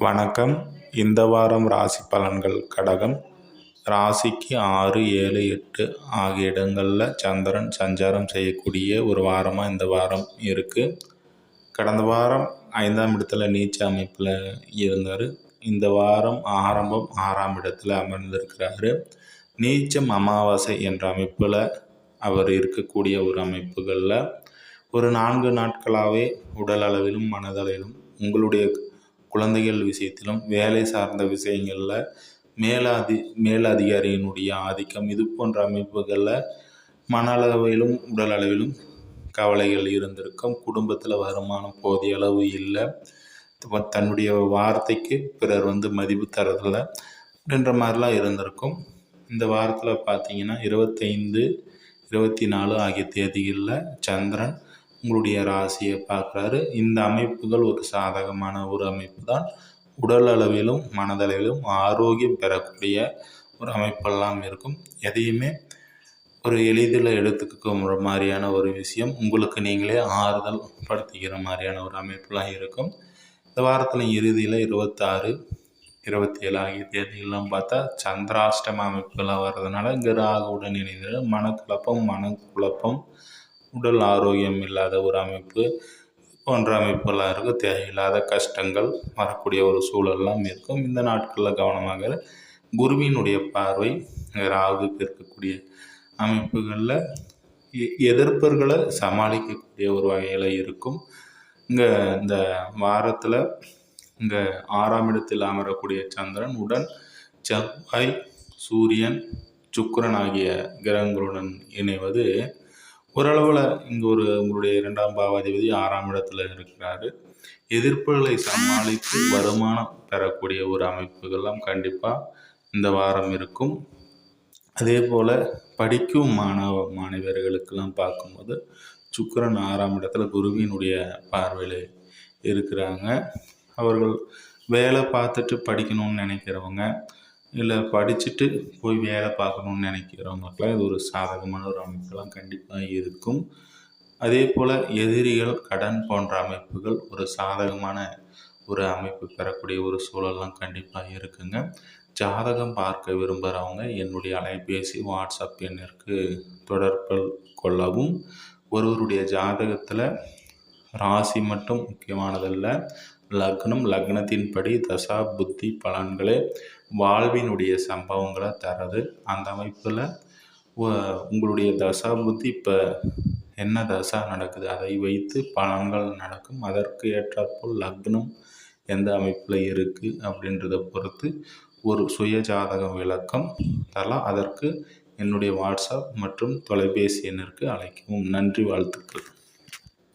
வணக்கம். இந்த வாரம் ராசி பலன்கள் கடகம். ராசிக்கு ஆறு ஏழு எட்டு ஆகிய இடங்களில் சந்திரன் சஞ்சாரம் செய்யக்கூடிய ஒரு வாரமாக இந்த வாரம் இருக்குது கடந்த வாரம் ஐந்தாம் இடத்துல நீச்ச அமைப்பில் இருந்தார். இந்த வாரம் ஆரம்பம் ஆறாம் இடத்துல அமர்ந்திருக்கிறாரு. நீச்சம் அமாவாசை என்ற அமைப்பில் அவர் இருக்கக்கூடிய ஒரு அமைப்புகளில் ஒரு நான்கு நாட்களாகவே உடல் அளவிலும் மனதளவிலும் உங்களுடைய குழந்தைகள் விஷயத்திலும் வேலை சார்ந்த விஷயங்களில் மேலாதி மேலதிகாரியினுடைய ஆதிக்கம் இது போன்ற அமைப்புகளில் மன அளவிலும் உடல் அளவிலும் கவலைகள் இருந்திருக்கும். குடும்பத்தில் வருமானம் போதிய அளவு இல்லை. தன்னுடைய வார்த்தைக்கு பிறர் வந்து மதிப்பு தரதில்ல அப்படின்ற மாதிரிலாம் இருந்திருக்கும். இந்த வாரத்தில் பார்த்தீங்கன்னா இருபத்தைந்து இருபத்தி நாலு ஆகிய தேதிகளில் சந்திரன் உங்களுடைய ராசியை பார்க்குறாரு. இந்த அமைப்புகள் ஒரு சாதகமான ஒரு அமைப்பு தான் உடல் அளவிலும் மனதளவிலும் ஆரோக்கியம் பெறக்கூடிய ஒரு அமைப்பெல்லாம் இருக்கும். எதையுமே ஒரு எளிதில் எடுத்துக்க மாதிரியான ஒரு விஷயம். உங்களுக்கு நீங்களே ஆறுதல் படுத்திக்கிற மாதிரியான ஒரு அமைப்புலாம் இருக்கும். இந்த வாரத்தில் இறுதியில் இருபத்தாறு இருபத்தி ஏழு ஆகிய தேதிகள்லாம் பார்த்தா சந்திராஷ்டம அமைப்புகளாக வர்றதுனால இங்கே ராகுவுடன் இணைந்து மனக்குழப்பம் மனக்குழப்பம் உடல் ஆரோக்கியம் இல்லாத ஒரு அமைப்பு போன்ற அமைப்புகளாக இருக்குது தேவையில்லாத கஷ்டங்கள் வரக்கூடிய ஒரு சூழல்லாம் இருக்கும். இந்த நாட்களில் கவனமாக குருவினுடைய பார்வை ராகுக்கு இருக்கக்கூடிய அமைப்புகளில் எதிர்ப்பர்களை சமாளிக்கக்கூடிய ஒரு வகையில் இருக்கும். இங்கே இந்த வாரத்தில் இங்கே ஆறாம் இடத்தில் அமரக்கூடிய சந்திரன் உடன் செவ்வாய் சூரியன் சுக்கரன் ஆகிய கிரகங்களுடன் இணைவது ஓரளவில் இங்கே ஒரு உங்களுடைய இரண்டாம் பாவாதிபதி ஆறாம் இடத்துல இருக்கிறாரு. எதிர்ப்புகளை சமாளித்து வருமானம் பெறக்கூடிய ஒரு அமைப்புகள்லாம் கண்டிப்பாக இந்த வாரம் இருக்கும். அதே போல் படிக்கும் மாணவ மாணவர்களுக்கெல்லாம் பார்க்கும்போது சுக்கரன் ஆறாம் இடத்துல குருவினுடைய பார்வையில் இருக்கிறாங்க. அவர்கள் வேலை பார்த்துட்டு படிக்கணும்னு நினைக்கிறவங்க இல்லை படிச்சுட்டு போய் வேலை பார்க்கணுன்னு நினைக்கிறவங்களுக்குலாம் இது ஒரு சாதகமான ஒரு அமைப்பெல்லாம் கண்டிப்பாக இருக்கும். அதே போல் எதிரிகள் கடன் போன்ற அமைப்புகள் ஒரு சாதகமான ஒரு அமைப்பு பெறக்கூடிய ஒரு சூழல்லாம் கண்டிப்பாக இருக்குங்க. ஜாதகம் பார்க்க விரும்புகிறவங்க என்னுடைய அலைபேசி வாட்ஸ்அப் எண்ணிற்கு தொடர்பு கொள்ளவும். ஒருவருடைய ஜாதகத்தில் ராசி மட்டும் முக்கியமானதல்ல. லக்னம் லக்னத்தின்படி தசா புத்தி பலன்களே வாழ்வினுடைய சம்பவங்களை தரது. அந்த அமைப்பில் உங்களுடைய தசா புத்தி இப்போ என்ன தசா நடக்குது? அதை வைத்து பலன்கள் நடக்கும். அதற்கு ஏற்றாற்போல் லக்னம் எந்த அமைப்பில் இருக்குது அப்படின்றத பொறுத்து ஒரு சுய ஜாதக விளக்கம் தரலாம். அதற்கு என்னுடைய வாட்ஸ்அப் மற்றும் தொலைபேசி எண்ணிற்கு அழைக்கவும். நன்றி வாழ்த்துக்கள்.